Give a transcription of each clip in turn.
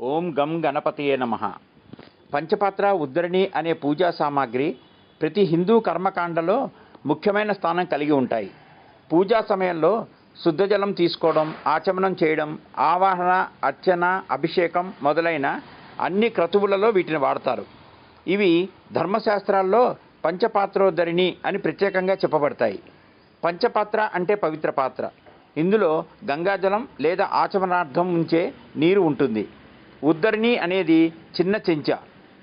ఓం గం గణపతియే నమ. పంచపాత్ర ఉద్ధరణి అనే పూజా సామాగ్రి ప్రతి హిందూ కర్మకాండలో ముఖ్యమైన స్థానం కలిగి ఉంటాయి. పూజా సమయంలో శుద్ధజలం తీసుకోవడం ఆచమనం చేయడం ఆవాహన అర్చన అభిషేకం మొదలైన అన్ని క్రతువులలో వీటిని వాడతారు. ఇవి ధర్మశాస్త్రాల్లో పంచపాత్రోద్ధరిణి అని ప్రత్యేకంగా చెప్పబడతాయి. పంచపాత్ర అంటే పవిత్ర పాత్ర. ఇందులో గంగాజలం లేదా ఆచమనార్థం ఉంచే నీరు ఉంటుంది. ఉద్ధరిణి అనేది చిన్న చెంచా.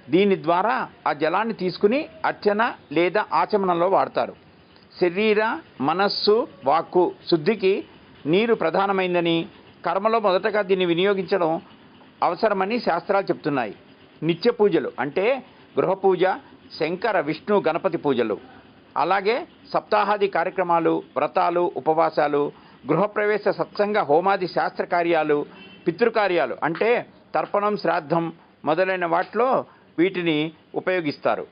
దీని ద్వారా ఆ జలాన్ని తీసుకుని అర్చన లేదా ఆచమనంలో వాడతారు. శరీర మనస్సు వాక్కు శుద్ధికి నీరు ప్రధానమైందని కర్మలో మొదటగా దీన్ని వినియోగించడం అవసరమని శాస్త్రాలు చెప్తున్నాయి. నిత్య పూజలు అంటే గృహ పూజ శంకర విష్ణు గణపతి పూజలు. అలాగే సప్తాహాది కార్యక్రమాలు వ్రతాలు ఉపవాసాలు గృహప్రవేశ సత్సంగ హోమాది శాస్త్ర కార్యాలు పితృకార్యాలు అంటే తర్పణం శ్రాద్ధం మొదలైన వాటిలో వీటిని ఉపయోగిస్తారు.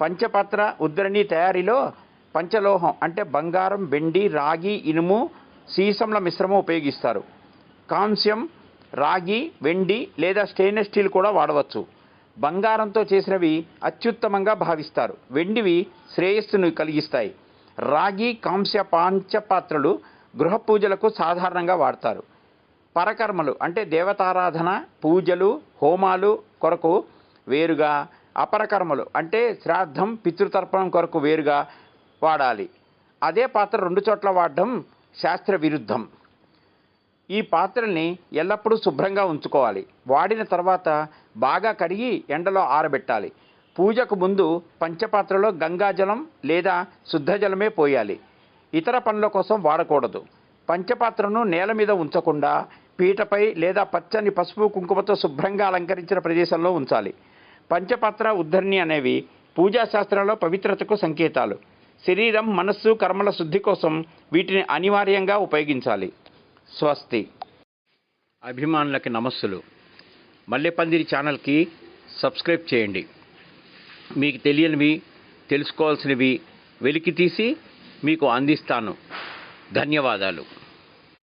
పంచపాత్ర ఉద్ధరణి తయారీలో పంచలోహం అంటే బంగారం వెండి రాగి ఇనుము సీసంల మిశ్రమం ఉపయోగిస్తారు. కాంస్యం రాగి వెండి లేదా స్టెయిన్లెస్ స్టీల్ కూడా వాడవచ్చు. బంగారంతో చేసినవి అత్యుత్తమంగా భావిస్తారు. వెండివి శ్రేయస్సును కలిగిస్తాయి. రాగి కాంస్య పాంచపాత్రలు గృహ పూజలకు సాధారణంగా వాడతారు. పరకర్మలు అంటే దేవతారాధన పూజలు హోమాలు కొరకు వేరుగా అపరకర్మలు అంటే శ్రాద్ధం పితృతర్పణం కొరకు వేరుగా వాడాలి. అదే పాత్ర రెండు చోట్ల వాడడం శాస్త్ర విరుద్ధం. ఈ పాత్రల్ని ఎల్లప్పుడూ శుభ్రంగా ఉంచుకోవాలి. వాడిన తర్వాత బాగా కడిగి ఎండలో ఆరబెట్టాలి. పూజకు ముందు పంచపాత్రలో గంగాజలం లేదా శుద్ధజలమే పోయాలి. ఇతర పనుల కోసం వాడకూడదు. పంచపాత్రను నేల మీద ఉంచకుండా పీటపై లేదా పచ్చని పసుపు కుంకుమతో శుభ్రంగా అలంకరించిన ప్రదేశంలో ఉంచాలి. పంచపాత్ర ఉద్ధరణి అనేవి పూజా శాస్త్రంలో పవిత్రతకు సంకేతాలు. శరీరం మనస్సు కర్మల శుద్ధి కోసం వీటిని అనివార్యంగా ఉపయోగించాలి. స్వస్తి. అభిమానులకి నమస్సులు. మల్లెపందిరి ఛానల్కి సబ్స్క్రైబ్ చేయండి. మీకు తెలియనివి తెలుసుకోవాల్సినవి వెలికి తీసి మీకు అందిస్తాను. ధన్యవాదాలు.